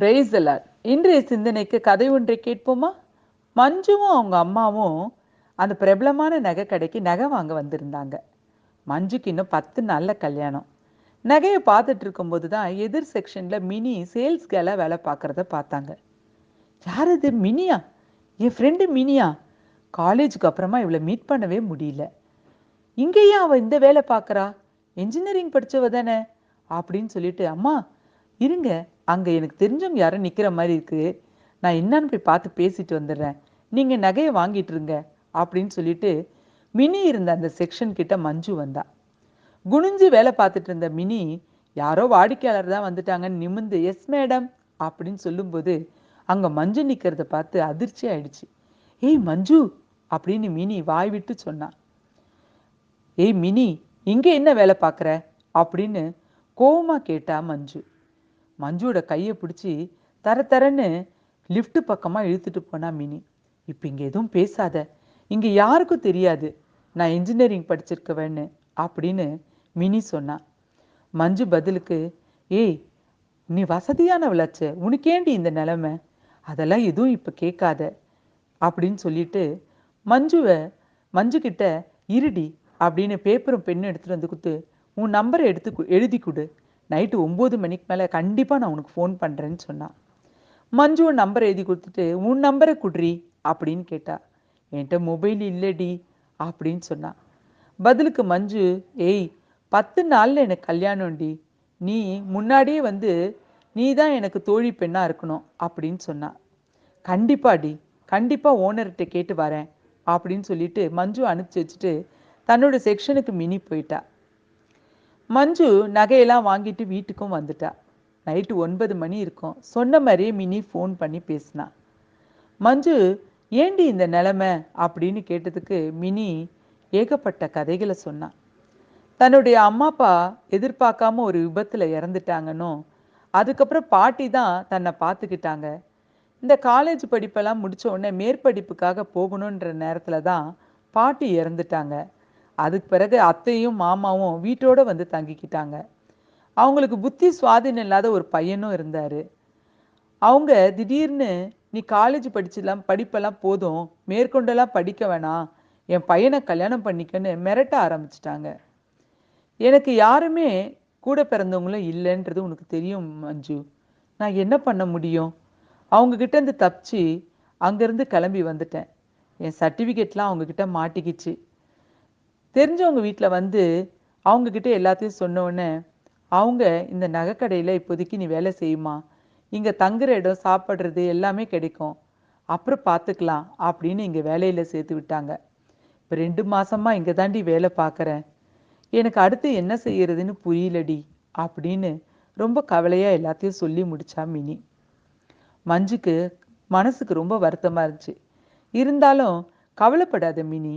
Price இன்றைய சிந்தனைக்கு கதை ஒன்றை கேட்போமா? மஞ்சுவும் அவங்க அம்மாவும் அந்த பிரபலமான நகை கடைக்கு நகை வாங்க வந்திருந்தாங்க. மஞ்சுக்கு இன்னும் பத்து நாளில் கல்யாணம். நகையை பார்த்துட்டு இருக்கும்போது தான் எதிர் செக்ஷனில் மினி சேல்ஸ் கேலாக வேலை பார்க்குறத பார்த்தாங்க. யார் இது? மினியா? என் ஃப்ரெண்டு மினியா? காலேஜுக்கு அப்புறமா இவளை மீட் பண்ணவே முடியல. இங்கேயே அவள் இந்த வேலை பார்க்குறா? என்ஜினியரிங் படித்தவ தானே? அப்படின்னு சொல்லிட்டு அம்மா இருங்க அங்கே எனக்கு தெரிஞ்சவங்க யாரும் நிற்கிற மாதிரி இருக்கு. நான் என்னன்னு போய் பார்த்து பேசிட்டு வந்துடுறேன். நீங்கள் நகையை வாங்கிட்டு இருங்க அப்படின்னு சொல்லிட்டு மினி இருந்த அந்த செக்ஷன் கிட்ட மஞ்சு வந்தா. குனிஞ்சு வேலை பார்த்துட்டு இருந்த மினி யாரோ வாடிக்கையாளர் தான் வந்துட்டாங்கன்னு நிமிந்து எஸ் மேடம் அப்படின்னு சொல்லும்போது அங்கே மஞ்சு நிற்கிறத பார்த்து அதிர்ச்சி ஆயிடுச்சு. ஏய் மஞ்சு அப்படின்னு மினி வாய் விட்டு சொன்னான் ஏய் மினி இங்கே என்ன வேலை பார்க்குற? அப்படின்னு கோவமாக கேட்டா மஞ்சு. மஞ்சுவோட கையை பிடிச்சி தர தரன்னு லிஃப்ட் பக்கமாக இழுத்துட்டு போனா மினி. இப்போ இங்கே எதுவும் பேசாத. இங்கே யாருக்கும் தெரியாது. நான் இன்ஜினியரிங் படிச்சிருக்கவேன்னு அப்படின்னு மினி சொன்னா. மஞ்சு பதிலுக்கு ஏய் நீ வசதியானவளாச்சே. உனக்கேண்டி இந்த நிலைமை? அதெல்லாம் எதுவும் இப்போ கேட்காத. அப்படின்னு சொல்லிட்டு மஞ்சுவை மஞ்சுக்கிட்ட இருடி அப்படின்னு பேப்பரும் பெண்ணும் எடுத்துகிட்டு வந்து கொடுத்து உன் நம்பரை எடுத்து எழுதி கொடு. நைட்டு ஒம்பது மணிக்கு மேலே கண்டிப்பாக நான் உனக்கு ஃபோன் பண்ணுறேன்னு சொன்னான் மஞ்சு உன் நம்பர் எழுதி கொடுத்துட்டு உன் நம்பரை குட்ரி அப்படின்னு கேட்டா. என்கிட்ட மொபைல் இல்லைடி அப்படின்னு சொன்னான் பதிலுக்கு மஞ்சு ஏய் பத்து நாளில் எனக்கு கல்யாணம்டி. நீ முன்னாடியே வந்து நீ தான் எனக்கு தோழி பெண்ணாக இருக்கணும் அப்படின்னு சொன்னான் கண்டிப்பாடி கண்டிப்பாக ஓனர்கிட்ட கேட்டு வரேன் அப்படின்னு சொல்லிட்டு மஞ்சு அனுப்பிச்சி வச்சுட்டு தன்னோட செக்ஷனுக்கு மினி போயிட்டா. மஞ்சு நகையெல்லாம் வாங்கிட்டு வீட்டுக்கும் வந்துட்டா. நைட்டு ஒன்பது மணி இருக்கும். சொன்ன மாதிரியே மினி ஃபோன் பண்ணி பேசினா. மஞ்சு ஏண்டி இந்த நிலமை? அப்படின்னு கேட்டதுக்கு மினி ஏகப்பட்ட கதைகளை சொன்னான் தன்னுடைய அம்மா அப்பா எதிர்பார்க்காம ஒரு விபத்தில் இறந்துட்டாங்கன்னும் அதுக்கப்புறம் பாட்டி தான் தன்னை பார்த்துக்கிட்டாங்க. இந்த காலேஜ் படிப்பெல்லாம் முடித்த உடனே மேற்படிப்புக்காக போகணுன்ற நேரத்தில் தான் பாட்டி இறந்துட்டாங்க. அதுக்கு பிறகு அத்தையும் மாமாவும் வீட்டோட வந்து தங்கிக்கிட்டாங்க. அவங்களுக்கு புத்தி சுவாதீனம் இல்லாத ஒரு பையனும் இருந்தார். அவங்க திடீர்னு நீ காலேஜ் படிச்சலாம் படிப்பெல்லாம் போதும். மேற்கொண்டெல்லாம் படிக்க வேணாம். என் பையனை கல்யாணம் பண்ணிக்கன்னு மிரட்ட ஆரம்பிச்சிட்டாங்க. எனக்கு யாருமே கூட பிறந்தவங்களும் இல்லைன்றது உனக்கு தெரியும் மஞ்சு. நான் என்ன பண்ண முடியும்? அவங்கக்கிட்ட இருந்து தப்பிச்சு அங்கேருந்து கிளம்பி வந்துட்டேன். என் சர்டிஃபிகேட்லாம் அவங்கக்கிட்ட மாட்டிக்கிச்சு. தெரிஞ்சவங்க வீட்டில் வந்து அவங்கக்கிட்ட எல்லாத்தையும் சொன்னோடனே அவங்க இந்த நகைக்கடையில் இப்போதைக்கு நீ வேலை செய்யுமா? இங்கே தங்குற இடம் சாப்பிட்றது எல்லாமே கிடைக்கும். அப்புறம் பார்த்துக்கலாம் அப்படின்னு இங்கே வேலையில் சேர்த்து விட்டாங்க. இப்போ ரெண்டு மாதமாக இங்கே தாண்டி வேலை பார்க்குறேன் எனக்கு அடுத்து என்ன செய்யறதுன்னு புரியலடி அப்படின்னு ரொம்ப கவலையாக எல்லாத்தையும் சொல்லி முடிச்சா மினி. மஞ்சுக்கு மனசுக்கு ரொம்ப வருத்தமாக இருந்துச்சு. இருந்தாலும் கவலைப்படாத மினி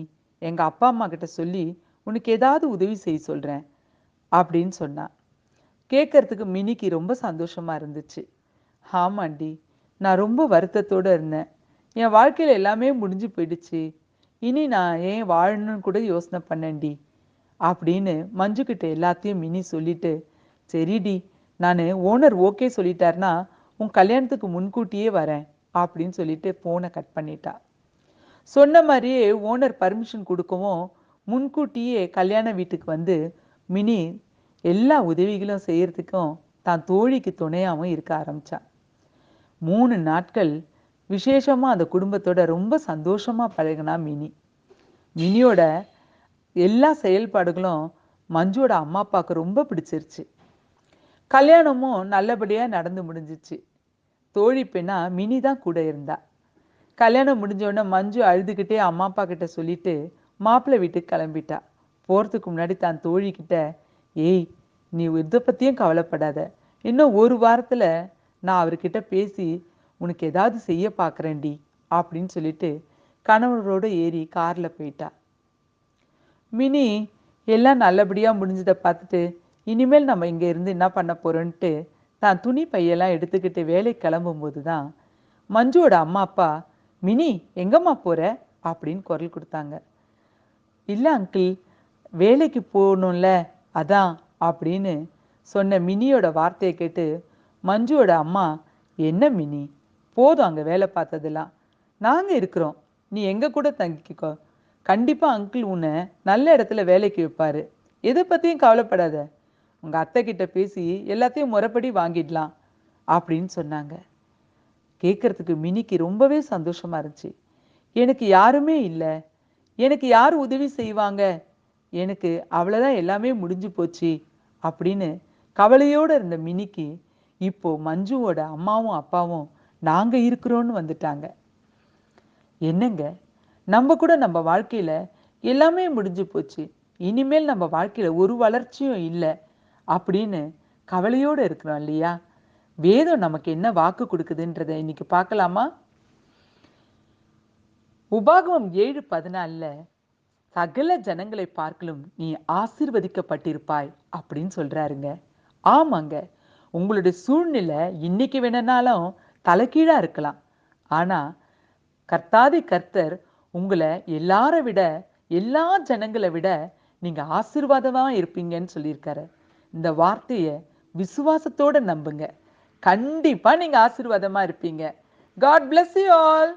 எங்கள் அப்பா அம்மா கிட்ட சொல்லி உனக்கு ஏதாவது உதவி செய்ய சொல்கிறேன் அப்படின்னு சொன்னான் கேட்கறதுக்கு மினிக்கு ரொம்ப சந்தோஷமா இருந்துச்சு. ஆமாண்டி நான் ரொம்ப வருத்தத்தோடு இருந்தேன். என் வாழ்க்கையில் எல்லாமே முடிஞ்சு போயிடுச்சு. இனி நான் ஏன் வாழணும்னு கூட யோசனை பண்ணேன்டி அப்படின்னு மஞ்சுக்கிட்ட எல்லாத்தையும் மினி சொல்லிட்டு சரிடி நான் ஓனர் ஓகே சொல்லிட்டாருன்னா உன் கல்யாணத்துக்கு முன்கூட்டியே வரேன் அப்படின்னு சொல்லிட்டு ஃபோனை கட் பண்ணிட்டா. சொன்ன மாதிரியே ஓனர் பர்மிஷன் கொடுக்கவும் முன்கூட்டியே கல்யாண வீட்டுக்கு வந்து மினி எல்லா உதவிகளும் செய்கிறதுக்கும் தான் தோழிக்கு துணையாகவும் இருக்க ஆரம்பித்தான் மூணு நாட்கள் விசேஷமாக அந்த குடும்பத்தோட ரொம்ப சந்தோஷமாக பழகினா மினி. மினியோட எல்லா செயல்பாடுகளும் மஞ்சுவோட அம்மா அப்பாவுக்கு ரொம்ப பிடிச்சிருச்சு. கல்யாணமும் நல்லபடியாக நடந்து முடிஞ்சிச்சு. தோழி பெண்ணா மினி தான் கூட இருந்தாள் கல்யாணம் முடிஞ்சோடனே மஞ்சு அழுதுகிட்டே அம்மா அப்பா கிட்ட சொல்லிட்டு மாப்பிள்ளை வீட்டுக்கு கிளம்பிட்டா. போகிறதுக்கு முன்னாடி தான் தோழிக்கிட்ட ஏய் நீ இதை பற்றியும் கவலைப்படாத. இன்னும் ஒரு வாரத்தில் நான் அவர்கிட்ட பேசி உனக்கு ஏதாவது செய்ய பார்க்குறேன்டி அப்படின்னு சொல்லிட்டு கணவரோட ஏறி காரில் போயிட்டா. மினி எல்லாம் நல்லபடியாக முடிஞ்சதை பார்த்துட்டு இனிமேல் நம்ம இங்கே இருந்து என்ன பண்ண போகிறோன்ட்டு தான் துணி பையெல்லாம் எடுத்துக்கிட்டு வேலை கிளம்பும்போது தான் மஞ்சுவோட அம்மா அப்பா மினி எங்கம்மா போகிற அப்படின்னு குரல் கொடுத்தாங்க. இல்லை அங்கிள் வேலைக்கு போகணும்ல அதான் அப்படின்னு சொன்ன மினியோட வார்த்தையை கேட்டு மஞ்சுவோட அம்மா என்ன மினி? போதும் அங்கே வேலை பார்த்ததெல்லாம். நாங்கள் இருக்கிறோம். நீ எங்கள் கூட தங்கிக்கோ. கண்டிப்பாக அங்கிள் உன்னை நல்ல இடத்துல வேலைக்கு வைப்பார். எதை பற்றியும் கவலைப்படாத. உங்கள் அத்தை கிட்ட பேசி எல்லாத்தையும் முறைப்படி வாங்கிடலாம் அப்படின்னு சொன்னாங்க. கேட்கறதுக்கு மினிக்கு ரொம்பவே சந்தோஷமா இருந்துச்சு. எனக்கு யாருமே இல்லை. எனக்கு யார் உதவி செய்வாங்க? எனக்கு அவ்வளோதான் எல்லாமே முடிஞ்சு போச்சு அப்படின்னு கவலையோடு இருந்த மினிக்கு இப்போ மஞ்சுவோட அம்மாவும் அப்பாவும் நாங்கள் இருக்கிறோன்னு வந்துட்டாங்க. என்னங்க? நம்ம கூட நம்ம வாழ்க்கையில் எல்லாமே முடிஞ்சு போச்சு. இனிமேல் நம்ம வாழ்க்கையில் ஒரு வளர்ச்சியும் இல்லை அப்படின்னு கவலையோடு இருக்கிறோம் இல்லையா? வேதம் நமக்கு என்ன வாக்கு கொடுக்குதுன்றதை இன்னைக்கு பார்க்கலாமா? உபாகமம் ஏழு பதினாலில் சகல ஜனங்களை பார்க்கலும் நீ ஆசீர்வதிக்கப்பட்டிருப்பாய் அப்படின்னு சொல்றாருங்க. ஆமாங்க. உங்களுடைய சூழ்நிலை இன்னைக்கு வேணும்னாலும் தலைகீழா இருக்கலாம். ஆனா கர்த்தாதி கர்த்தர் உங்களை எல்லாரை விட எல்லா ஜனங்களை விட நீங்க ஆசீர்வாதமா இருப்பீங்கன்னு சொல்லியிருக்காரு. இந்த வார்த்தையை விசுவாசத்தோட நம்புங்க. கண்டிப்பாக நீங்கள் ஆசீர்வாதமாக இருப்பீங்க. God bless you all